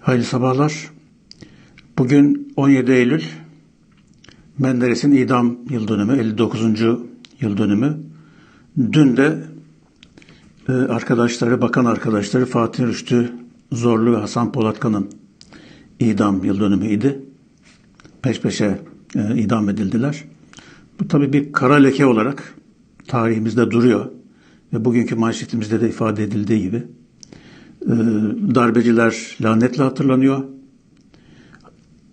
Hayırlı sabahlar. Bugün 17 Eylül Menderes'in idam yıl dönümü, 59. yıl dönümü. Dün de e, arkadaşları, bakan arkadaşları Fatih Rüştü Zorlu ve Hasan Polatkan'ın idam yıl dönümüydü. Peş peşe e, idam edildiler. Bu tabii bir kara leke olarak tarihimizde duruyor ve bugünkü manşetimizde de ifade edildiği gibi darbeciler lanetle hatırlanıyor.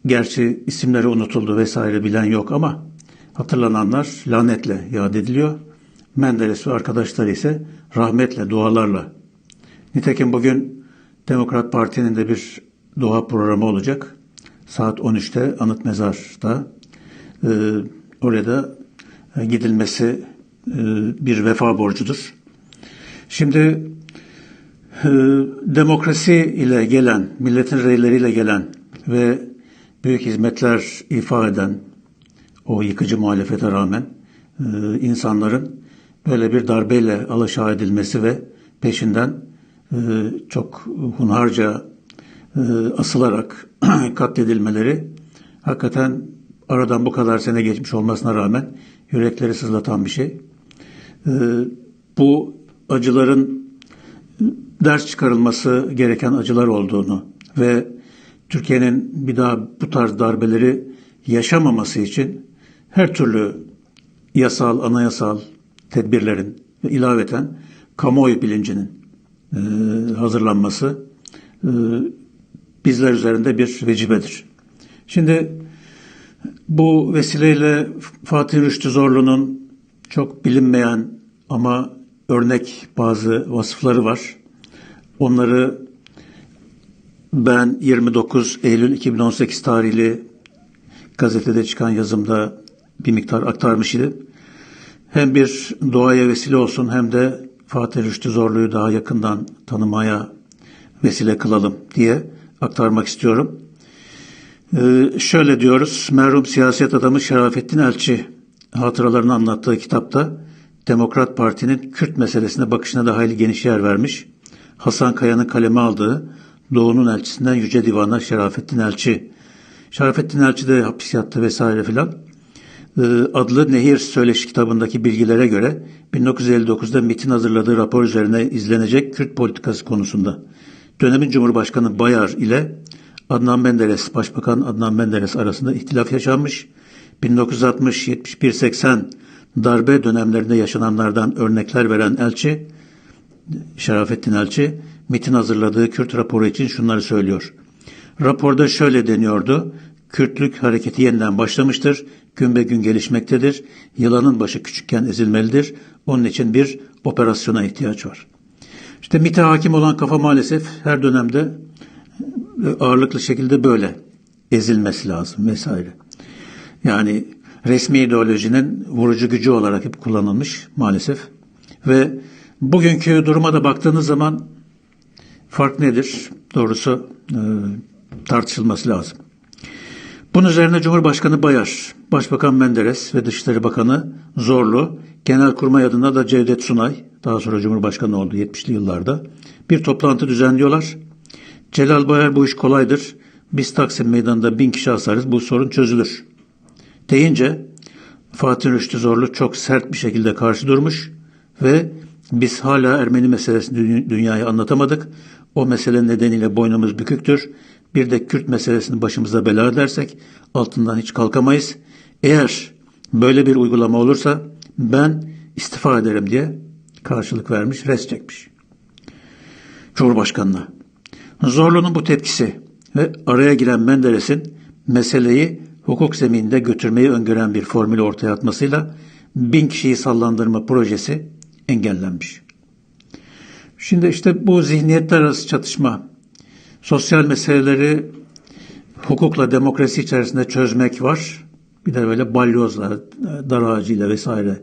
Gerçi isimleri unutuldu vesaire bilen yok ama hatırlananlar lanetle yad ediliyor. Menderes ve arkadaşları ise rahmetle, dualarla. Nitekim bugün Demokrat Parti'nin de bir dua programı olacak. Saat 13'te Anıt Mezar'da. E, orada gidilmesi e, bir vefa borcudur. Şimdi demokrasi ile gelen, milletin reyleriyle gelen ve büyük hizmetler ifa eden o yıkıcı muhalefete rağmen e, insanların böyle bir darbeyle alaşağı edilmesi ve peşinden e, çok hunharca e, asılarak katledilmeleri hakikaten aradan bu kadar sene geçmiş olmasına rağmen yürekleri sızlatan bir şey. Bu acıların ders çıkarılması gereken acılar olduğunu ve Türkiye'nin bir daha bu tarz darbeleri yaşamaması için her türlü yasal, anayasal tedbirlerin ve ilaveten kamuoyu bilincinin e, hazırlanması e, bizler üzerinde bir vecibedir. Şimdi bu vesileyle Fatih Rüştü Zorlu'nun çok bilinmeyen ama örnek bazı vasıfları var. Onları ben 29 Eylül 2018 tarihli gazetede çıkan yazımda bir miktar aktarmış idim. Hem bir doğaya vesile olsun hem de Fatih Rüştü Zorlu'yu daha yakından tanımaya vesile kılalım diye aktarmak istiyorum. Ee, şöyle diyoruz, merhum siyaset adamı Şerafettin Elçi hatıralarını anlattığı kitapta Demokrat Parti'nin Kürt meselesine bakışına da hayli geniş yer vermiş. Hasan Kaya'nın kaleme aldığı Doğu'nun elçisinden Yüce Divan'a Şerafettin Elçi. Şerafettin Elçi de hapis yattı vesaire filan. Ee, adlı Nehir Söyleşi kitabındaki bilgilere göre 1959'da MIT'in hazırladığı rapor üzerine izlenecek Kürt politikası konusunda dönemin Cumhurbaşkanı Bayar ile Adnan Menderes, Başbakan Adnan Menderes arasında ihtilaf yaşanmış. 1960-71-80 darbe dönemlerinde yaşananlardan örnekler veren elçi, Şerafettin Elçi, MIT'in hazırladığı Kürt raporu için şunları söylüyor. Raporda şöyle deniyordu. Kürtlük hareketi yeniden başlamıştır. Gün be gün gelişmektedir. Yılanın başı küçükken ezilmelidir. Onun için bir operasyona ihtiyaç var. İşte MIT'e hakim olan kafa maalesef her dönemde ağırlıklı şekilde böyle ezilmesi lazım vesaire. Yani resmi ideolojinin vurucu gücü olarak hep kullanılmış maalesef. Ve bugünkü duruma da baktığınız zaman fark nedir? Doğrusu e, tartışılması lazım. Bunun üzerine Cumhurbaşkanı Bayar, Başbakan Menderes ve Dışişleri Bakanı Zorlu, Genelkurmay adına da Cevdet Sunay, daha sonra Cumhurbaşkanı oldu 70'li yıllarda, bir toplantı düzenliyorlar. Celal Bayar bu iş kolaydır. Biz Taksim Meydanı'nda bin kişi asarız, bu sorun çözülür. Deyince Fatih Rüştü Zorlu çok sert bir şekilde karşı durmuş ve biz hala Ermeni meselesini dünyaya anlatamadık. O mesele nedeniyle boynumuz büküktür. Bir de Kürt meselesini başımıza bela dersek altından hiç kalkamayız. Eğer böyle bir uygulama olursa ben istifa ederim diye karşılık vermiş, res çekmiş. Cumhurbaşkanına. Zorlu'nun bu tepkisi ve araya giren Menderes'in meseleyi hukuk zemininde götürmeyi öngören bir formül ortaya atmasıyla bin kişiyi sallandırma projesi engellenmiş. Şimdi işte bu zihniyetler arası çatışma, sosyal meseleleri hukukla demokrasi içerisinde çözmek var. Bir de böyle balyozla, dar ağacıyla vesaire.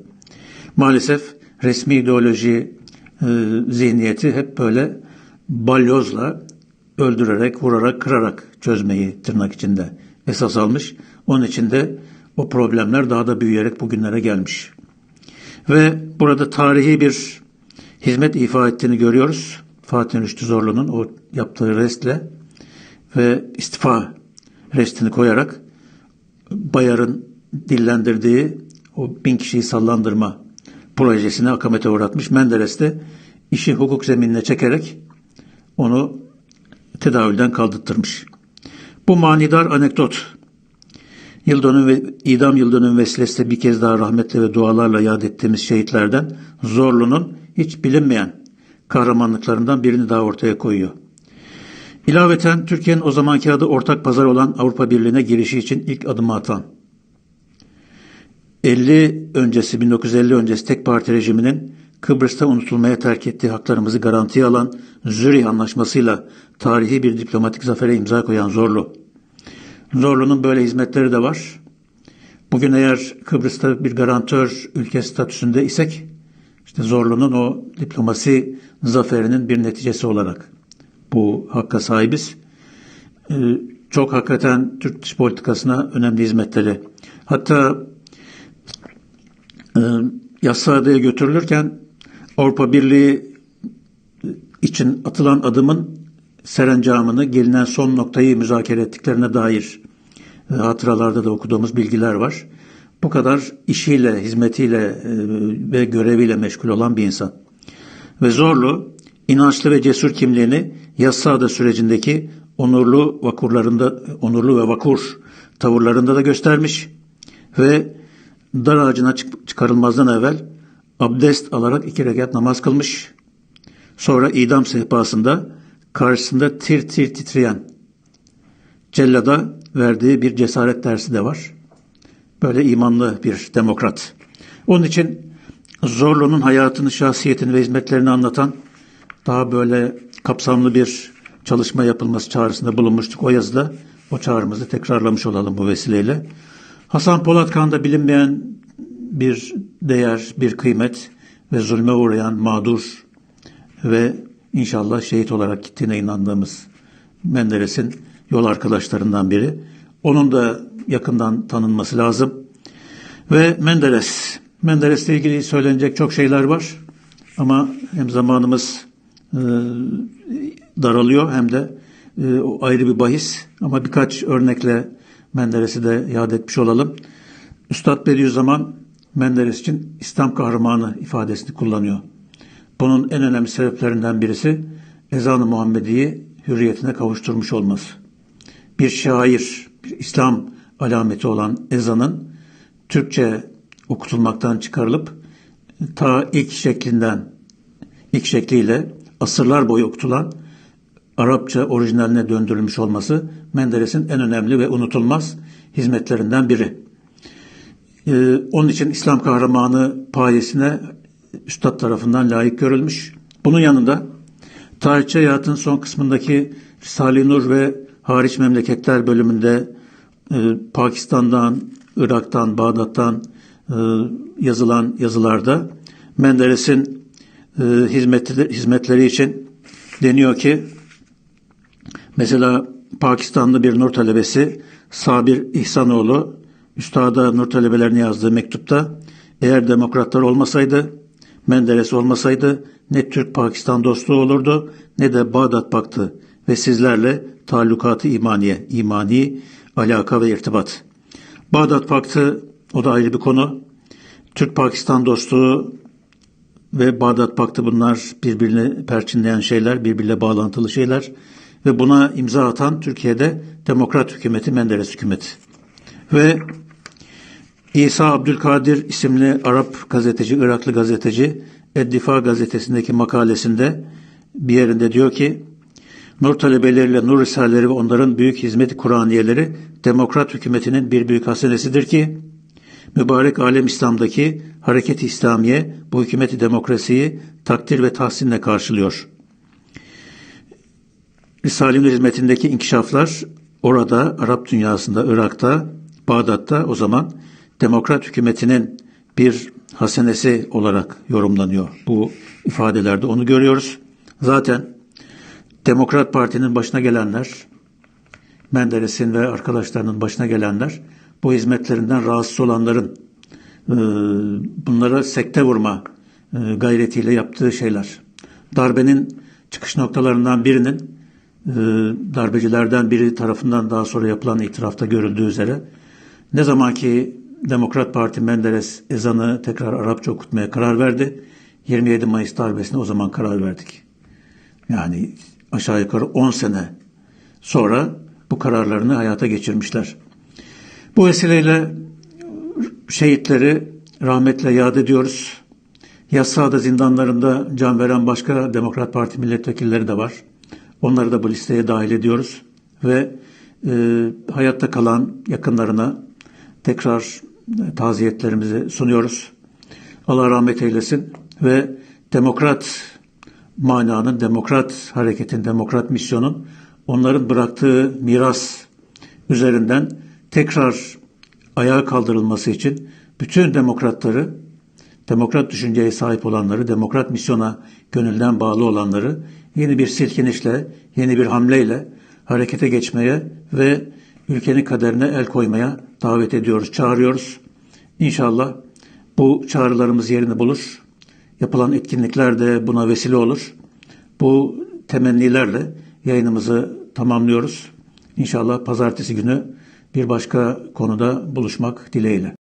Maalesef resmi ideoloji e, zihniyeti hep böyle balyozla öldürerek, vurarak, kırarak çözmeyi tırnak içinde esas almış. Onun için de o problemler daha da büyüyerek bugünlere gelmiş. Ve burada tarihi bir hizmet ifa ettiğini görüyoruz. Fatih Rüştü Zorlu'nun o yaptığı restle ve istifa restini koyarak Bayar'ın dillendirdiği o bin kişiyi sallandırma projesini akamete uğratmış. Menderes de işi hukuk zeminine çekerek onu tedavülden kaldırtırmış. Bu manidar anekdot yıl dönüm ve idam yıl dönüm vesilesiyle bir kez daha rahmetle ve dualarla yad ettiğimiz şehitlerden Zorlu'nun hiç bilinmeyen kahramanlıklarından birini daha ortaya koyuyor. İlaveten Türkiye'nin o zamanki adı ortak pazar olan Avrupa Birliği'ne girişi için ilk adımı atan 50 öncesi 1950 öncesi tek parti rejiminin Kıbrıs'ta unutulmaya terk ettiği haklarımızı garantiye alan Zürih Anlaşması'yla tarihi bir diplomatik zafere imza koyan Zorlu. Zorlu'nun böyle hizmetleri de var. Bugün eğer Kıbrıs'ta bir garantör ülke statüsünde isek, işte Zorlu'nun o diplomasi zaferinin bir neticesi olarak bu hakka sahibiz. Ee, çok hakikaten Türk dış politikasına önemli hizmetleri. Hatta e, götürülürken Avrupa Birliği için atılan adımın serencamını gelinen son noktayı müzakere ettiklerine dair e, hatıralarda da okuduğumuz bilgiler var. Bu kadar işiyle, hizmetiyle e, ve göreviyle meşgul olan bir insan. Ve Zorlu, inançlı ve cesur kimliğini Yassıada sürecindeki onurlu vakurlarında, onurlu ve vakur tavırlarında da göstermiş ve dar ağacına çıkarılmazdan evvel abdest alarak iki rekat namaz kılmış. Sonra idam sehpasında karşısında tir tir titreyen cellada verdiği bir cesaret dersi de var. Böyle imanlı bir demokrat. Onun için Zorlu'nun hayatını, şahsiyetini ve hizmetlerini anlatan daha böyle kapsamlı bir çalışma yapılması çağrısında bulunmuştuk o yazıda. O çağrımızı tekrarlamış olalım bu vesileyle. Hasan Polatkan'da bilinmeyen bir değer, bir kıymet ve zulme uğrayan mağdur ve inşallah şehit olarak gittiğine inandığımız Menderes'in yol arkadaşlarından biri. Onun da yakından tanınması lazım. Ve Menderes. Menderes'le ilgili söylenecek çok şeyler var. Ama hem zamanımız e, daralıyor hem de e, o ayrı bir bahis. Ama birkaç örnekle Menderes'i de yad etmiş olalım. Üstad Bediüzzaman Menderes için İslam kahramanı ifadesini kullanıyor. Bunun en önemli sebeplerinden birisi ezan-ı Muhammedi'yi hürriyetine kavuşturmuş olması. Bir şair, bir İslam alameti olan ezanın Türkçe okutulmaktan çıkarılıp ta ilk şeklinden, ilk şekliyle asırlar boyu okutulan Arapça orijinaline döndürülmüş olması Menderes'in en önemli ve unutulmaz hizmetlerinden biri. Ee, onun için İslam kahramanı payesine Üstad tarafından layık görülmüş. Bunun yanında tarihçi hayatın son kısmındaki Risale-i Nur ve hariç memleketler bölümünde e, Pakistan'dan, Irak'tan, Bağdat'tan e, yazılan yazılarda Menderes'in e, hizmetleri, hizmetleri için deniyor ki mesela Pakistanlı bir nur talebesi Sabir İhsanoğlu Üstada nur talebelerine yazdığı mektupta eğer demokratlar olmasaydı Menderes olmasaydı ne Türk-Pakistan dostluğu olurdu ne de Bağdat Paktı ve sizlerle talukatı imaniye, imani alaka ve irtibat. Bağdat Paktı o da ayrı bir konu. Türk-Pakistan dostluğu ve Bağdat Paktı bunlar birbirini perçinleyen şeyler, birbiriyle bağlantılı şeyler ve buna imza atan Türkiye'de demokrat hükümeti Menderes hükümeti. Ve İsa Abdülkadir isimli Arap gazeteci, Iraklı gazeteci Eddifa gazetesindeki makalesinde bir yerinde diyor ki Nur talebeleriyle Nur risaleleri ve onların büyük hizmeti Kur'aniyeleri demokrat hükümetinin bir büyük hasenesidir ki mübarek alem İslam'daki hareket İslamiye bu hükümeti demokrasiyi takdir ve tahsinle karşılıyor. Risale-i hizmetindeki inkişaflar orada Arap dünyasında, Irak'ta, Bağdat'ta o zaman demokrat hükümetinin bir hasenesi olarak yorumlanıyor. Bu ifadelerde onu görüyoruz. Zaten Demokrat Parti'nin başına gelenler, Menderes'in ve arkadaşlarının başına gelenler bu hizmetlerinden rahatsız olanların e, bunlara sekte vurma e, gayretiyle yaptığı şeyler. Darbenin çıkış noktalarından birinin e, darbecilerden biri tarafından daha sonra yapılan itirafta görüldüğü üzere ne zaman ki Demokrat Parti Menderes ezanı tekrar Arapça okutmaya karar verdi. 27 Mayıs darbesine o zaman karar verdik. Yani aşağı yukarı 10 sene sonra bu kararlarını hayata geçirmişler. Bu vesileyle şehitleri rahmetle yad ediyoruz. Yassıada zindanlarında can veren başka Demokrat Parti milletvekilleri de var. Onları da bu listeye dahil ediyoruz. Ve e, hayatta kalan yakınlarına tekrar taziyetlerimizi sunuyoruz. Allah rahmet eylesin ve demokrat mananın, demokrat hareketin, demokrat misyonun onların bıraktığı miras üzerinden tekrar ayağa kaldırılması için bütün demokratları, demokrat düşünceye sahip olanları, demokrat misyona gönülden bağlı olanları yeni bir silkinişle, yeni bir hamleyle harekete geçmeye ve ülkenin kaderine el koymaya davet ediyoruz, çağırıyoruz. İnşallah bu çağrılarımız yerini bulur. Yapılan etkinlikler de buna vesile olur. Bu temennilerle yayınımızı tamamlıyoruz. İnşallah pazartesi günü bir başka konuda buluşmak dileğiyle.